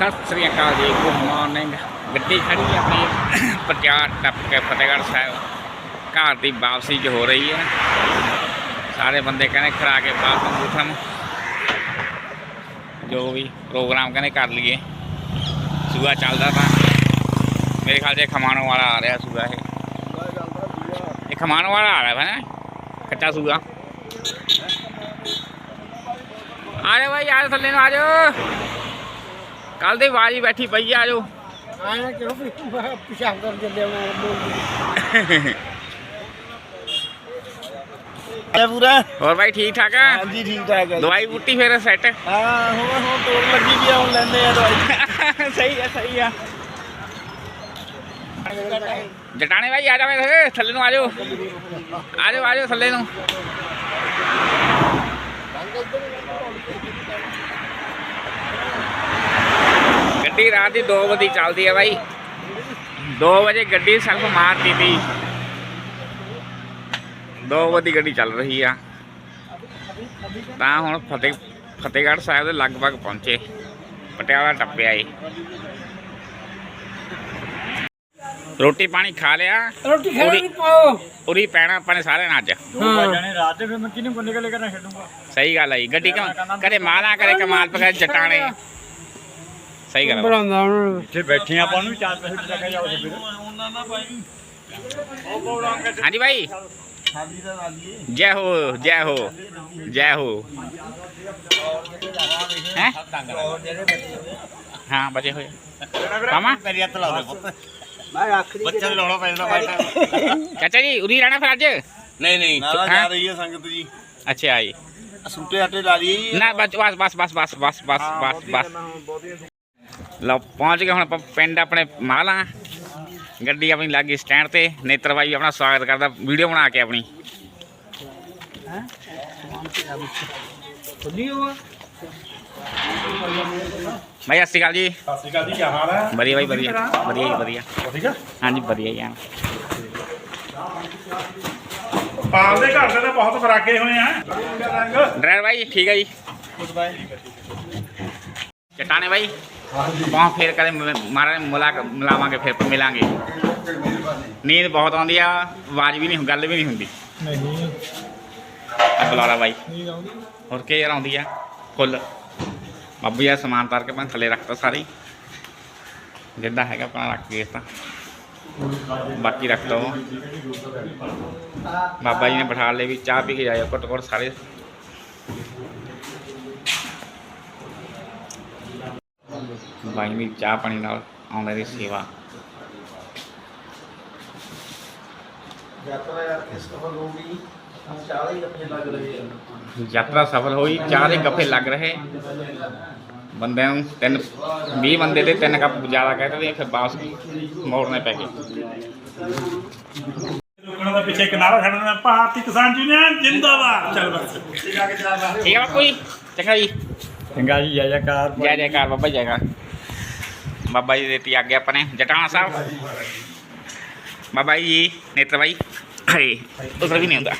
ਸਤਿ ਸ੍ਰੀ ਅਕਾਲ ਜੀ, good morning ਗੱਡੀ ਖੜੀ ਹੈ ਆਪਣੀ, ਪ੍ਰਚਾਰ ਟੱਪ ਕੇ ਫਤਿਹਗੜ੍ਹ ਸਾਹਿਬ। ਘਰ ਦੀ ਵਾਪਸੀ ਚ ਹੋ ਰਹੀ ਹੈ। ਸਾਰੇ ਬੰਦੇ ਕਹਿੰਦੇ ਖੜਾ ਕੇ ਬਾਪ ਅੰਗੂਠਾ ਨੂੰ ਜੋ ਵੀ ਪ੍ਰੋਗਰਾਮ ਕਹਿੰਦੇ ਕਰ ਲਈਏ। ਸੂਆ ਚੱਲਦਾ ਤਾਂ। ਮੇਰੇ ਖਿਆਲ 'ਚ ਖਮਾਣੋ ਵਾਲਾ ਆ ਰਿਹਾ ਸੂਆ ਇਹ। ਇਹ ਖਮਾਣੋ ਵਾਲਾ ਆ ਰਿਹਾ ਹੈ ਕੱਚਾ ਸੂਆ। ਆ ਜਾ ਭਾਈ ਆ ਜਾ ਥੱਲੇ ਨੂੰ, ਆ ਜਾ ਕੱਲ ਦੀ ਬਾਜੀ ਬੈਠੀ ਪਈ ਆ ਜੋ ਆਇਆ ਕਿਉਂ? ਵੀ ਪਿਸ਼ਾਬ ਕਰ ਜੱਲੇ ਮੈਂ ਬੋਲ ਪੂਰਾ। ਹੋਰ ਭਾਈ ਠੀਕ ਠਾਕ ਆ? ਹਾਂਜੀ ਠੀਕ ਠਾਕ ਹੈ ਦਵਾਈ ਬੂਟੀ ਫਿਰ ਸੈੱਟ ਹਾਂ ਹੁਣ ਹੁਣ ਤੋੜ ਲੱਗੀ ਵੀ ਆ ਹੁਣ ਲੈਂਦੇ ਆ ਦਵਾਈ। ਸਹੀ ਆ ਸਹੀ ਆ। ਜਟਾਣੇ ਭਾਈ ਆ ਜਾ ਵੇ ਥੱਲੇ ਨੂੰ ਆ ਜਾਓ ਆ ਜਾਓ ਆ ਜਾਓ ਥੱਲੇ ਨੂੰ। ਗੱਡੀ ਰਾਤ ਦੀ 2 ਵਜੇ ਚੱਲਦੀ ਆ ਭਾਈ 2 ਵਜੇ ਗੱਡੀ ਸੈਲਫ ਮਾਰਦੀ ਤੀ। 2 ਵਜੇ ਗੱਡੀ ਚੱਲ ਰਹੀ ਆ। ਤਾਂ ਹੁਣ ਫਤਿਹ ਫਤਿਹਗੜ੍ਹ ਸਾਹਿਬ ਦੇ ਲਗਭਗ ਪਹੁੰਚੇ। ਪਟਿਆਲਾ ਟੱਪਿਆ ਏ। ਰੋਟੀ ਪਾਣੀ ਖਾ ਲਿਆ। ਰੋਟੀ ਖਾਣੀ ਪਾਓ। ਉਰੀ ਪੈਣਾ ਆਪਾਂ ਨੇ ਸਾਰਿਆਂ ਨੇ ਅੱਜ। ਜਾਣੇ ਰਾਤ ਦੇ ਫਿਰ ਮੈਂ ਕਿਹਨੂੰ ਨਿਕਲੇ ਕਰਨਾ ਛੱਡੂਗਾ? ਸਹੀ ਗੱਲ ਆਈ ਗੱਡੀ ਕਿਉਂ ਕਦੇ ਮਾਲਾ ਕਰੇ ਕਮਾਲ ਪਕੜ ਜਟਾਣੇ ਸਹੀ ਗੱਲ ਆ। ਬਣਾਉਂਦਾ ਹੁਣ ਇੱਥੇ ਬੈਠੇ ਆਪਾਂ ਨੂੰ ਵੀ ਚਾਰ ਪੈਸੇ ਲੱਗਾ ਜਾਓ ਫਿਰ। ਹਾਂਜੀ ਭਾਈ। ਜੈ ਹੋ ਜੈ ਹੋ ਜੈ ਹੋ। ਹੈ? ਹਾਂ ਬਚੇ ਹੋਏ। ਮਾਮਾ। ਮੇਰੀ ਹੱਥ ਲਾ ਦੇ ਪੁੱਤ। ਮੈਂ ਆਖਰੀ ਬੱਚਾ ਵੀ ਲਾਉਣਾ ਪੈਂਦਾ ਬਾਅਦ ਚਾਚਾ ਜੀ ਉਰੀ ਰਹਿਣਾ ਫਿਰ ਅੱਜ? ਨਹੀਂ ਨਹੀਂ। ਨਾਲਾ। ਜਾ ਰਹੀ ਹੈ ਸੰਗਤ ਜੀ। ਅੱਛਾ ਆਈ ਸੂਟੇ ਆਟੇ ਲਾ ਲਈ ਨਾ ਬਸ ਬਸ ਬਸ ਬਸ ਬਸ ਬਸ ਬਸ ਬਸ। ਬਸ ਲਓ ਪਹੁੰਚ ਗਏ ਹੁਣ ਆਪਾਂ ਪਿੰਡ ਆਪਣੇ ਮਾਲਾ। ਗੱਡੀ ਆਪਣੀ ਲੱਗੀ ਸਟੈਂਡ ਤੇ ਨੇਤਰ ਬਾਈ ਆਪਣਾ ਸਵਾਗਤ ਕਰਦਾ ਵੀਡੀਓ ਬਣਾ ਕੇ ਆਪਣੀ। ਬਾਈ ਸਤਿ ਸ਼੍ਰੀ ਅਕਾਲ ਜੀ। ਸਤਿ ਸ਼੍ਰੀ ਅਕਾਲ ਜੀ ਕੀ ਹਾਲ ਹੈ ਵਧੀਆ ਬਾਈ ਵਧੀਆ ਵਧੀਆ ਜੀ ਵਧੀਆ। ਠੀਕ ਹੈ ਹਾਂਜੀ ਵਧੀਆ ਜੀ। ਪਾਲ ਦੇ ਘਰ ਦੇ ਤਾਂ ਬਹੁਤ ਫਰਾਕੇ ਹੋਏ ਆ। ਡਰਾਈਵਰ ਬਾਈ ਠੀਕ ਹੈ ਜੀ। ਚਟਾਨੇ ਬਾਈ। ਆਪਾਂ ਫੇਰ ਕਦੇ ਮਾਰੇ ਮੁਲਾਕ ਮਿਲਾਵਾਂਗੇ ਫਿਰ ਮਿਲਾਂਗੇ ਨੀਂਦ ਬਹੁਤ ਆਉਂਦੀ ਆ ਆਵਾਜ਼ ਵੀ ਨਹੀਂ ਗੱਲ ਵੀ ਨਹੀਂ ਹੁੰਦੀ ਨਹੀਂ ਬੁਲਾਰਾ ਬਾਈ ਨਹੀਂ ਆਉਂਦੀ ਹੋਰ ਕੀ ਯਾਰ ਆਉਂਦੀ ਆ ਫੁੱਲ ਬਾਬੂ ਯਾਰ ਸਮਾਨ ਤਾਰ ਕੇ ਮੈਂ ਥੱਲੇ ਰੱਖਤਾ ਸਾਰੇ ਜਿੱਦਾਂ ਹੈਗਾ ਆਪਣਾ ਰੱਖ ਕੇ ਤਾਂ ਬਾਕੀ ਰੱਖ ਲਓ ਬਾਬਾ ਜੀ ਨੇ ਬਿਠਾ ਲਏ ਵੀ ਚਾਹ ਪੀ ਕੇ ਜਾਇਓ ਘੁੱਟ ਘੁੱਟ ਸਾਰੇ ਬਾਈ ਵੀ ਚਾਹ ਪਾਣੀ ਨਾਲ ਆਉਂਦੇ ਦੀ ਸੇਵਾ। ਯਾਤਰਾ ਸਫਲ ਹੋਈ ਚਾਹ ਦੇ ਗੱਫੇ ਲੱਗ ਰਹੇ। ਬੰਦਿਆਂ ਨੂੰ ਤਿੰਨ 20 ਬੰਦੇ ਦੇ ਤਿੰਨ ਕੱਪ ਜ਼ਿਆਦਾ ਕਹਿੰਦੇ ਤੇ ਫਿਰ ਵਾਪਸ ਮੋੜਨੇ ਪੈ ਗਏ। ਲੋਕਾਂ ਦਾ ਪਿੱਛੇ ਕਿਨਾਰਾ ਛੱਡਣਾ ਭਾਰਤੀ ਕਿਸਾਨ ਯੂਨੀਅਨ ਜਿੰਦਾਬਾਦ। ਚੱਲ ਬਸ। ਠੀਕ ਹੈ ਬਾਪੂ ਜੀ ਚੰਗਾ ਜੀ। ਚੰਗਾ ਜੀ ਜੈ ਜੈਕਾਰ। ਜੈ ਜੈਕਾਰ ਬਾਬਾ ਜੈਕਾਰ। ਬਾਬਾ ਜੀ ਦੇ ਤੀ ਅੱਗੇ ਜਟਾਣਾ ਸਾਹਿਬ। ਬਾਬਾ ਜੀ, ਨੇਤਰ ਬਾਈ। ਹਰੇ ਉਧਰ ਵੀ ਨਹੀਂ ਹੁੰਦਾ।